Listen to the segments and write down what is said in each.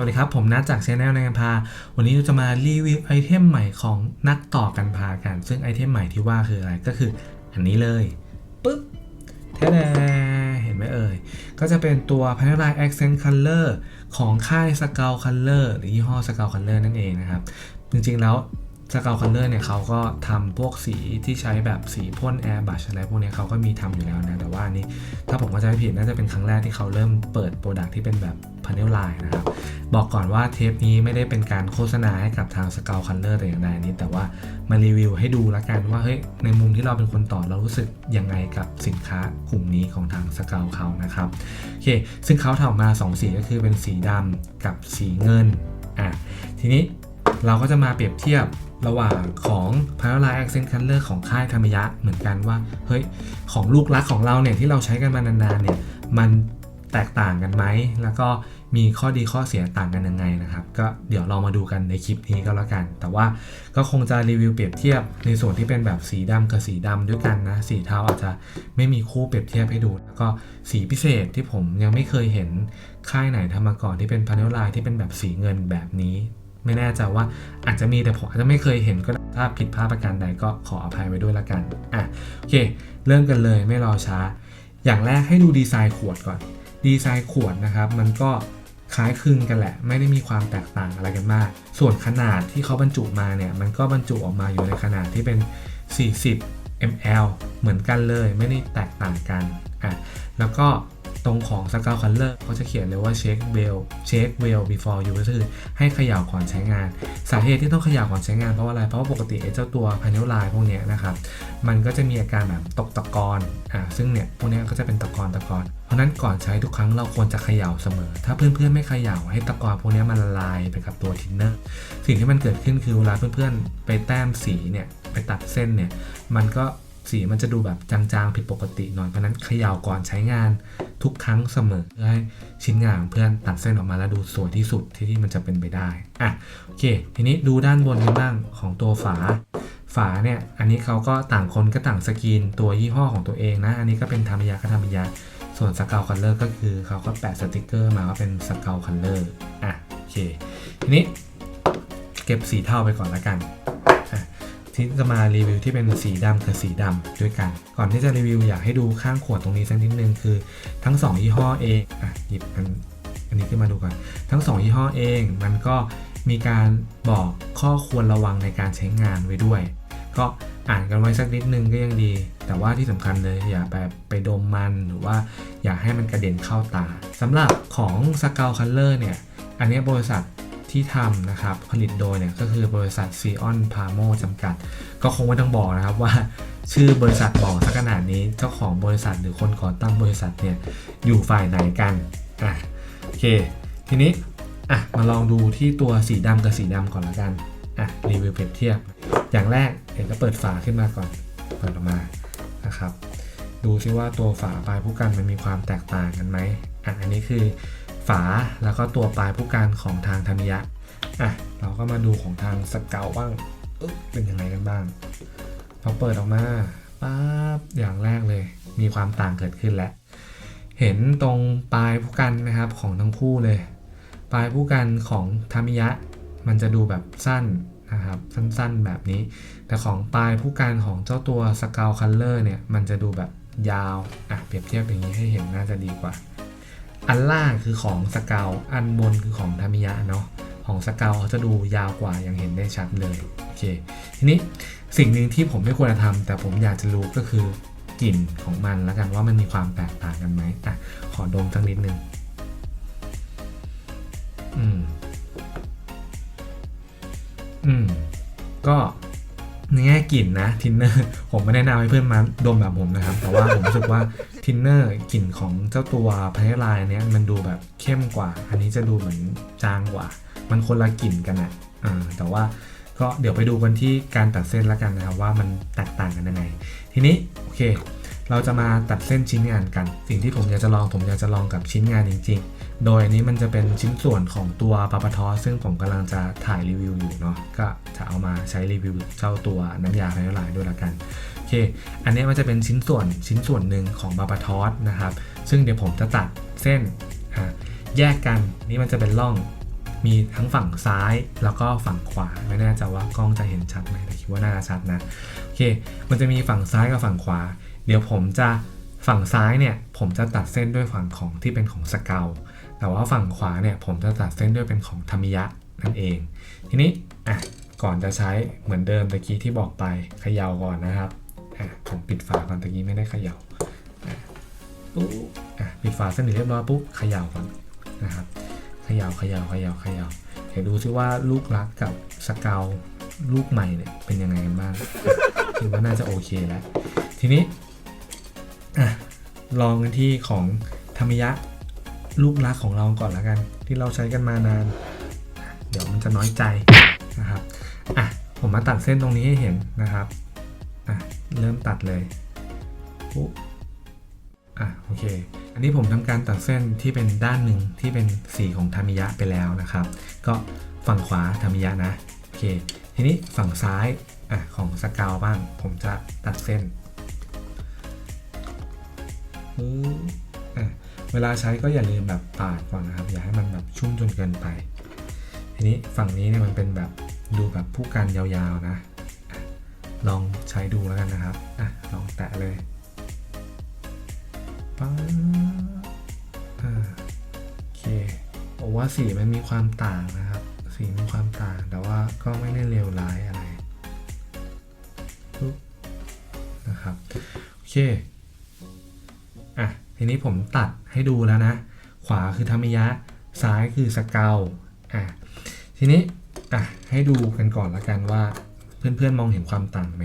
วัสดีครับ ผมนัทจากชแนลนายกันพา วันนี้เราจะมารีวิวไอเทมใหม่ของนักต่อกันพากัน ซึ่งไอเทมใหม่ที่ว่าคืออะไรก็คืออันนี้เลยปึ๊บแท้ๆเห็นไหมเอ่ย ก็จะเป็นตัว Paneline Accent Color ของค่าย s c a l Color หรือยี่ห้อ s c a l Color นั่นเองนะครับ จริงๆแล้ว สกาวคัลเลอร์เนี่ยเขาก็ทำพวกสีที่ใช้แบบสีพ่นแอร์บัชอะไรพวกนี้เขาก็มีทำอยู่แล้วนะ แต่ว่าอันนี้ถ้าผมเข้าไม่ผิดน่าจะเป็นครั้งแรกที่เขาเริ่มเปิดโปรดักที่เป็นแบบพาเนลไลน์นะครับ บอกก่อนว่าเทปนี้ไม่ได้เป็นการโฆษณาให้กับทางสกาวคัลเลอร์แต่อย่างใดนี้ แต่ว่ามารีวิวให้ดูละกันว่าเฮ้ยในมุมที่เราเป็นคนต่อเรารู้สึกยังไงกับสินค้ากลุ่มนี้ของทางสกาวเขานะครับโอเคซึ่งเขาทำออกมา 2 สีก็คือเป็นสีดำกับสีเงินอะทีนี้เราก็จะมาเปรียบเทียบ ระหว่างของ p a r a l i Accent Color ของค่ายธรรมยะเหมือนกันว่า เฮ้ย ของลูกรักของเราเนี่ยที่เราใช้กันมานานๆเนี่ยมันแตกต่างกันไหม แล้วก็มีข้อดีข้อเสียต่างกันยังไงนะครับ ก็เดี๋ยวเรามาดูกันในคลิปนี้ก็แล้วกัน แต่ว่าก็คงจะรีวิวเปรียบเทียบในส่วนที่เป็นแบบสีดำกับสีดำด้วยกันนะ สีเทาอาจจะไม่มีคู่เปรียบเทียบให้ดู แล้วก็สีพิเศษที่ผมยังไม่เคยเห็นค่ายไหนทำมาก่อนที่เป็นพา n เนลไลน์ที่เป็นแบบสีเงินแบบนี้ ไม่แน่ใจว่าอาจจะมีแต่ผมอาจจะไม่เคยเห็นก็ถ้าผิดพลาดประการใดก็ขออภัยไว้ด้วยละกันอะโอเค เริ่มกันเลยไม่รอช้า อย่างแรกให้ดูดีไซน์ขวดก่อน ดีไซน์ขวดนะครับ มันก็คล้ายคลึงกันแหละ ไม่ได้มีความแตกต่างอะไรกันมาก ส่วนขนาดที่เขาบรรจุมาเนี่ย มันก็บรรจุออกมาอยู่ในขนาดที่เป็น 40 ml เหมือนกันเลยไม่ได้แตกต่างกันอะแล้วก็ ตรงของสกาวคัลเลอร์เขาจะเขียนเลยว่า check well check well before use ก็คือให้เขย่าก่อนใช้งาน สาเหตุที่ต้องเขย่าก่อนใช้งานเพราะว่าอะไร เพราะว่าปกติไอ้เจ้าตัว panel line พวกนี้นะครับ มันก็จะมีอาการแบบตกตะกอนอ่าซึ่งเนี่ยพวกนี้ก็จะเป็นตะกอนตะกอนเพราะนั้นก่อนใช้ทุกครั้งเราควรจะเขย่าเสมอ ถ้าเพื่อนๆไม่เขย่าให้ตะกอนพวกนี้มันละลายไปกับตัวทินเนอร์สิ่งที่มันเกิดขึ้นคือเวลาเพื่อนๆไปแต้มสีเนี่ยไปตัดเส้นเนี่ยมันก็ สีมันจะดูแบบจางๆผิดปกติหน่อยเพราะนั้นเขย่าก่อนใช้งานทุกครั้งเสมอเพื่อให้ชิ้นงานของเพื่อนตัดเส้นออกมาแล้วดูสวยที่สุดที่ที่มันจะเป็นไปได้อะโอเค ทีนี้ดูด้านบนกันบ้างของตัวฝา ฝาเนี่ยอันนี้เขาก็ต่างคนก็ต่างสกรีนตัวยี่ห้อของตัวเองนะ อันนี้ก็เป็นธรรมยาก็ธรรมยาส่วนสเกาวคัลเลอร์ก็คือเขาก็แปะสติกเกอร์มาว่าเป็นสเกาวคัลเลอร์อะโอเค ทีนี้เก็บสีเทาไปก่อนละกัน ที่จะมารีวิวที่เป็นสีดำกับสีดำด้วยกัน ก่อนที่จะรีวิวอยากให้ดูข้างขวดตรงนี้สักนิดนึงคือทั้ง 2 ยี่ห้อเองอะหยิบอันอันนี้ขึ้นมาดูก่อน ทั้ง 2 ยี่ห้อเอง มันก็มีการบอกข้อควรระวังในการใช้งานไว้ด้วย ก็อ่านกันไว้สักนิดนึงก็ยังดี แต่ว่าที่สำคัญเลยอย่าไปไปดมมันหรือว่าอย่าให้มันกระเด็นเข้าตาสำหรับของสกาวคัลเลอร์เนี่ย อันนี้บริษัท ที่ทำนะครับผลิตโดยเนี่ยก็คือบริษัทซีออนพาโมจำกัด ก็คงไม่ต้องบอกนะครับว่าชื่อบริษัทบอกสักขนาดนี้เจ้าของบริษัทหรือคนก่อตั้งบริษัทเนี่ยอยู่ฝ่ายไหนกันอะโอเค ทีนี้อะมาลองดูที่ตัวสีดำกับสีดำก่อนละกันอะรีวิวเปรียบเทียบ อย่างแรกเห็นก็เปิดฝาขึ้นมาก่อนเปิดออกมานะครับ ดูซิว่าตัวฝาปลายผู้กันมันมีความแตกต่างกันไหมอะอันนี้คือ ฝาแล้วก็ตัวปลายผู้กันของทางธนิยะอะเราก็มาดูของทางสเกลบ้างเป็นยังไงกันบ้างพอเปิดออกมาปั๊บอย่างแรกเลย มีความต่างเกิดขึ้นแล้วเห็นตรงปลายผู้กันไหมครับของทั้งคู่เลย ปลายผู้กันของธรรมิยะ มันจะดูแบบสั้นนะครับสั้นๆแบบนี้ แต่ของปลายผู้การของเจ้าตัวสกาวคัลเลอร์เนี่ยมันจะดูแบบยาวอะเปรียบเทียบอย่างนี้ให้เห็นน่าจะดีกว่า อันล่างคือของสกาวอันบนคือของธรรมิยะเนาะของสกาวเขาจะดูยาวกว่าอย่างเห็นได้ชัดเลยโอเคทีนี้สิ่งหนึ่งที่ผมไม่ควรจะทำแต่ผมอยากจะรู้ก็คือกลิ่นของมันแล้วกันว่ามันมีความแตกต่างกันไหมอะขอดมสักนิดนึงอืมอืมก็ ในแง่กลิ่นนะทินเนอร์ผมไม่แนะนำให้เพื่อนมาดมแบบผมนะครับ แต่ว่าผมรู้สึกว่าทินเนอร์กลิ่นของเจ้าตัวพาเนลายเนี้ยมันดูแบบเข้มกว่า อันนี้จะดูเหมือนจางกว่า มันคนละกลิ่นกันอะอะแต่ว่าก็เดี๋ยวไปดูกันที่การตัดเส้นแล้วกันนะครับว่ามันแตกต่างกันยังไง ทีนี้โอเค เราจะมาตัดเส้นชิ้นงานกัน สิ่งที่ผมอยากจะลองผมอยากจะลองกับชิ้นงานจริง ๆ โดยอันนี้มันจะเป็นชิ้นส่วนของตัวปาปาทอซึ่งผมกำลังจะถ่ายรีวิวอยู่เนาะก็จะเอามาใช้รีวิวเจ้าตัวน้ำยาไฟลายด้วยละกันโอเค อันนี้มันจะเป็นชิ้นส่วนชิ้นส่วนหนึ่งของบาปาทอสนะครับซึ่งเดี๋ยวผมจะตัดเส้นแยกกันนี่มันจะเป็นร่องมีทั้งฝั่งซ้ายแล้วก็ฝั่งขวาไม่แน่ใจว่ากล้องจะเห็นชัดไหมแต่คิดว่าน่าจะชัดนะโอเค มันจะมีฝั่งซ้ายกับฝั่งขวา เดี๋ยวผมจะฝั่งซ้ายเนี่ยผมจะตัดเส้นด้วยฝั่งของที่เป็นของสเกลแต่ว่าฝั่งขวาเนี่ยผมจะตัดเส้นด้วยเป็นของธรรมิยะนั่นเอง ทีนี้อะก่อนจะใช้เหมือนเดิมตะกี้ที่บอกไปเขย่าก่อนนะครับอะผมปิดฝาก่อนตะกี้ไม่ได้เขย่าอะปุ๊บอะปิดฝาเส้นิทเรียบร้อยปุ๊บเขย่าก่อนนะครับเขย่าเขย่าเขย่าเขย่าเดี๋ยวดูซิว่าลูกรักกับสเกลลูกใหม่เนี่ยเป็นยังไงกันบ้างคิดว่าน่าจะโอเคแล้ว ทีนี้ อะลองกันที่ของธรรมยะลูกรักของเราก่อนแล้วกัน ที่เราใช้กันมานาน เดี๋ยวมันจะน้อยใจนะครับอะผมมาตัดเส้นตรงนี้ให้เห็นนะครับอะเริ่มตัดเลยปุ๊บอะโอเค อันนี้ผมทำการตัดเส้นที่เป็นด้านหนึ่งที่เป็นสีของธรรมิยะไปแล้วนะครับ ก็ฝั่งขวาธรรมิยะนะโอเค ทีนี้ฝั่งซ้ายอะของสกาวบ้าง ผมจะตัดเส้น เวลาใช้ก็อย่าลืมแบบปาดก่อนนะครับ อย่าให้มันแบบชุ่มจนเกินไป ทีนี้ฝั่งนี้เนี่ยมันเป็นแบบดูแบบผู้กันยาวๆนะ ลองใช้ดูแล้วกันนะครับอะลองแตะเลยป๊าบอ่าโอเคผมว่าสีมันมีความต่างนะครับ สีมีความต่างแต่ว่าก็ไม่ได้เลวร้ายอะไรนะครับโอเค อะทีนี้ผมตัดให้ดูแล้วนะ ขวาคือธรรมยะ ซ้ายคือสเกลอะทีนี้อะให้ดูกันก่อนละกันว่า เพื่อนๆมองเห็นความต่างไหม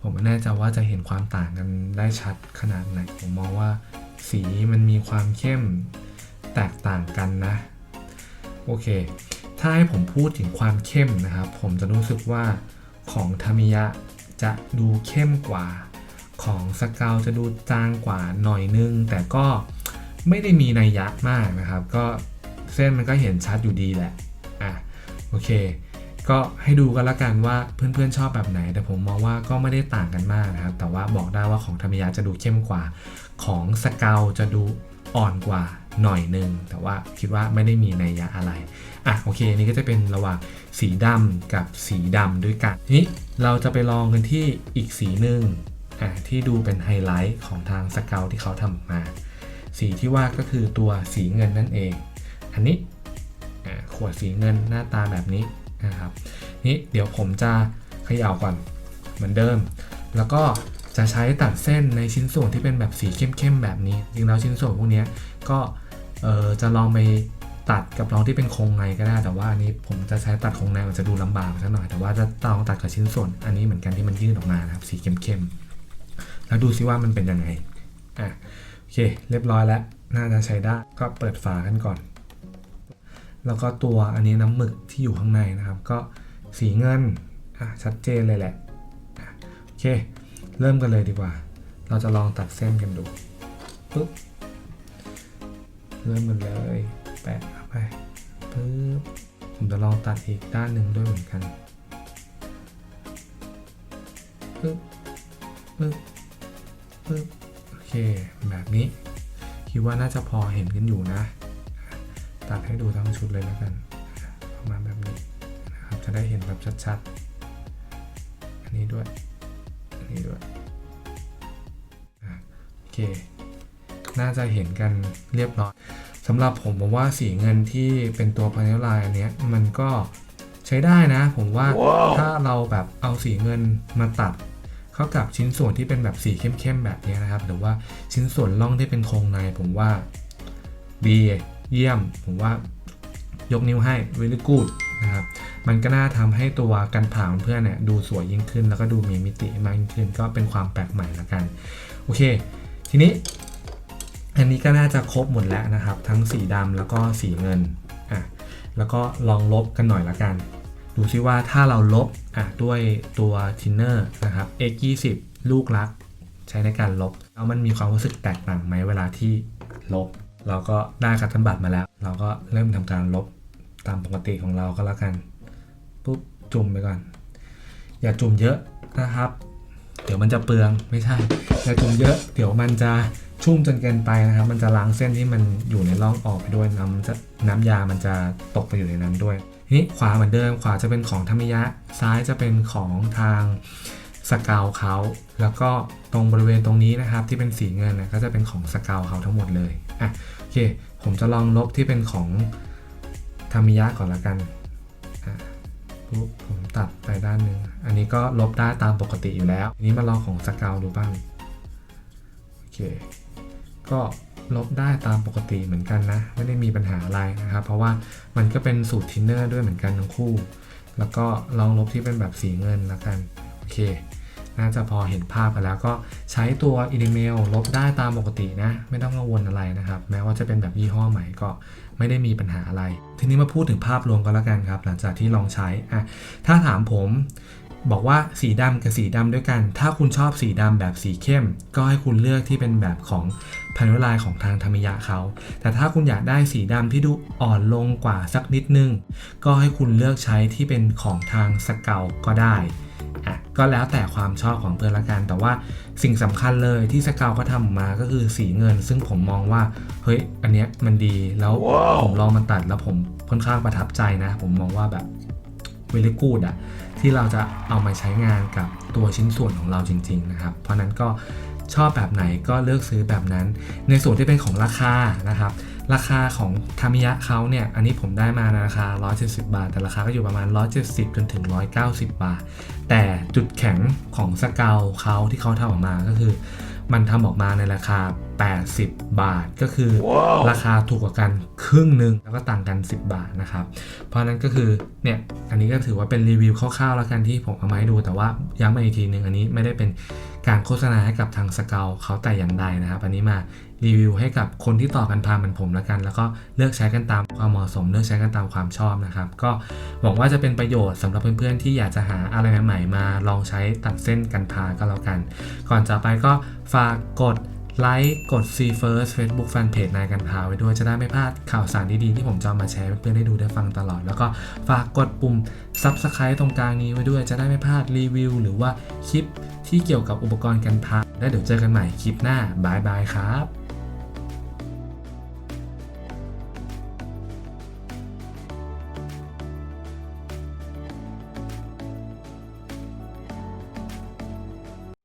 ผมไม่แน่ใจว่าจะเห็นความต่างกันได้ชัดขนาดไหน ผมมองว่าสีมันมีความเข้มแตกต่างกันนะ โอเค ถ้าให้ผมพูดถึงความเข้มนะครับ ผมจะรู้สึกว่าของธรรมิยะจะดูเข้มกว่า ของสเกลจะดูจางกว่าหน่อยนึง แต่ก็ไม่ได้มีนัยยะมากนะครับ ก็เส้นมันก็เห็นชัดอยู่ดีแหละ อะ โอเค ก็ให้ดูกันละกันว่าเพื่อนๆชอบแบบไหน แต่ผมมองว่าก็ไม่ได้ต่างกันมากนะครับ แต่ว่าบอกได้ว่าของธรรมยะจะดูเข้มกว่า ของสเกลจะดูอ่อนกว่าหน่อยนึง แต่ว่าคิดว่าไม่ได้มีนัยยะอะไร อะโอเคอันนี้ก็จะเป็นระหว่างสีดำกับสีดำด้วยกัน ทีนี้เราจะไปลองกันที่อีกสีหนึ่ง ที่ดูเป็นไฮไลท์ของทางสเกลที่เขาทำออกมา สีที่ว่าก็คือตัวสีเงินนั่นเอง อันนี้ขวดสีเงินหน้าตาแบบนี้นะครับนี่เดี๋ยวผมจะเขย่าก่อนเหมือนเดิม แล้วก็จะใช้ตัดเส้นในชิ้นส่วนที่เป็นแบบสีเข้มๆแบบนี้ จริงแล้วชิ้นส่วนพวกนี้ก็จะลองไปตัดกับลองที่เป็นโครงในก็ได้ แต่ว่าอันนี้ผมจะใช้ตัดโครงในมันจะดูลำบากสักหน่อย แต่ว่าจะลองตัดกับชิ้นส่วน อันนี้เหมือนกันที่มันยื่นออกมานะครับสีเข้มๆ แล้วดูซิว่ามันเป็นยังไงอะโอเค เรียบร้อยแล้วน่าจะใช้ได้ก็เปิดฝากันก่อน แล้วก็ตัวอันนี้น้ำหมึกที่อยู่ข้างในนะครับ ก็สีเงินอะชัดเจนเลยแหละโอเค เริ่มกันเลยดีกว่า เราจะลองตัดเส้นกันดูปุ๊บเริ่มกันเลยแปะเข้าไปปุ๊บผมจะลองตัดอีกด้านหนึ่งด้วยเหมือนกันปุ๊บปุ๊บ ปุ๊บโอเคแบบนี้ คิดว่าน่าจะพอเห็นกันอยู่นะ ตัดให้ดูทั้งชุดเลยแล้วกันประมาณแบบนี้นะครับจะได้เห็นแบบชัดๆ อันนี้ด้วย อันนี้ด้วยอะโอเค น่าจะเห็นกันเรียบร้อยสำหรับผมผมว่าสีเงินที่เป็นตัวพาเนลไลน์อันเนี้ยมันก็ใช้ได้นะ ผมว่า Wow ถ้าเราแบบเอาสีเงินมาตัด เข้ากับชิ้นส่วนที่เป็นแบบสีเข้มๆแบบนี้นะครับ หรือว่าชิ้นส่วนล่องที่เป็นโครงในผมว่าดีเยี่ยม ผมว่ายกนิ้วให้ very good นะครับ มันก็น่าทำให้ตัวกันผ่าของเพื่อนเนี่ยดูสวยยิ่งขึ้น แล้วก็ดูมีมิติมากยิ่งขึ้น ก็เป็นความแปลกใหม่ละกัน โอเค ทีนี้ อันนี้ก็น่าจะครบหมดแล้วนะครับ ทั้งสีดำแล้วก็สีเงินอะแล้วก็ลองลบกันหน่อยละกัน ดูซิว่าถ้าเราลบอะด้วยตัวทินเนอร์นะครับ x 2 0ลูกรัก ใช้ในการลบแล้วมันมีความรู้สึกแตกต่างไหมเวลาที่ลบ เราก็ได้คัตเตันบัตรมาแล้ว เราก็เริ่มทำการลบตามปกติของเราก็แล้วกันปุ๊บจุ่มไปก่อน อย่าจุ่มเยอะนะครับ เดี๋ยวมันจะเปลืองไม่ใช่อย่าจุ่มเยอะ เดี๋ยวมันจะชุ่มจนเกินไปนะครับ มันจะล้างเส้นที่มันอยู่ในร่องออกไปด้วยน้ำจะน้ำยามันจะตกไปอยู่ในนั้นด้วย นี้ขวาเหมือนเดิมขวาจะเป็นของธรรมยะ ซ้ายจะเป็นของทางสกาวเขา แล้วก็ตรงบริเวณตรงนี้นะครับที่เป็นสีเงินนะก็จะเป็นของสกาวเขาทั้งหมดเลยอะโอเค ผมจะลองลบที่เป็นของธรรมยะก่อนละกันปุ๊บผมตัดไปด้านหนึ่งอันนี้ก็ลบได้ตามปกติอยู่แล้วนี้มาลองของสกาวดูบ้างโอเค ก็ ลบได้ตามปกติเหมือนกันนะ ไม่ได้มีปัญหาอะไรนะครับ เพราะว่ามันก็เป็นสูตรทินเนอร์ด้วยเหมือนกันทั้งคู่ แล้วก็ลองลบที่เป็นแบบสีเงินแล้วกัน โอเค น่าจะพอเห็นภาพกันแล้วก็ใช้ตัวอีเมลลบได้ตามปกตินะ ไม่ต้องกังวลอะไรนะครับ แม้ว่าจะเป็นแบบยี่ห้อใหม่ก็ไม่ได้มีปัญหาอะไร ทีนี้มาพูดถึงภาพรวมกันแล้วกันครับ หลังจากที่ลองใช้อะถ้าถามผม บอกว่าสีดำกับสีดำด้วยกัน ถ้าคุณชอบสีดำแบบสีเข้ม ก็ให้คุณเลือกที่เป็นแบบของพันธุลายของทางธรรมิยะเขา แต่ถ้าคุณอยากได้สีดำที่ดูอ่อนลงกว่าสักนิดนึง ก็ให้คุณเลือกใช้ที่เป็นของทางสเกลก็ได้อะก็แล้วแต่ความชอบของเพื่อนละกัน แต่ว่าสิ่งสำคัญเลยที่สเกลเขาทำออกมาก็คือสีเงิน ซึ่งผมมองว่าเฮ้ยอันเนี้ยมันดีแล้วผมลองมันตัดแล้วผมค่อนข้างประทับใจนะ ผมมองว่าแบบเวล y กูดอะ ที่เราจะเอามาใช้งานกับตัวชิ้นส่วนของเราจริง ๆ นะครับ เพราะนั้นก็ชอบแบบไหนก็เลือกซื้อแบบนั้น ในส่วนที่เป็นของราคานะครับ ราคาของทามิยะเขาเนี่ย อันนี้ผมได้มาในราคา 170 บาท แต่ราคาก็อยู่ประมาณ 170 จนถึง 190 บาท แต่จุดแข็งของสเกลเขาที่เขาทำออกมาก็คือ มันทำออกมาในราคา 80 บาท ก็คือราคาถูกกว่ากันครึ่งหนึ่งแล้วก็ต่างกัน 10 บาทนะครับ เพราะฉะนั้นก็คือเนี่ยอันนี้ก็ถือว่าเป็นรีวิวคร่าวๆแล้วกันที่ผมเอามาให้ดู แต่ว่าย้ำมาอีกทีหนึ่งอันนี้ไม่ได้เป็นการโฆษณาให้กับทางสเกลเขาแต่อย่างใดนะครับอันนี้มารีวิวให้กับคนที่ต่อกันพาเหมือนผมแล้วกัน แล้วก็เลือกใช้กันตามความเหมาะสม เลือกใช้กันตามความชอบนะครับ ก็หวังว่าจะเป็นประโยชน์สำหรับเพื่อนๆที่อยากจะหาอะไรใหม่ๆมาลองใช้ตัดเส้นกันพาก็แล้วกัน ก่อนจะไปก็ฝากกด ไลค์กด See First Facebook Fanpage นายกันพาไว้ด้วยจะได้ไม่พลาดข่าวสารดีๆ ที่ผมจะเอามาแชร์เพื่อนๆได้ดูได้ฟังตลอด แล้วก็ฝากกดปุ่ม Subscribe ตรงกลางนี้ไว้ด้วยจะได้ไม่พลาดรีวิว หรือว่าคลิปที่เกี่ยวกับอุปกรณ์กันพาและเดี๋ยวเจอกันใหม่คลิปหน้าบายบายครับ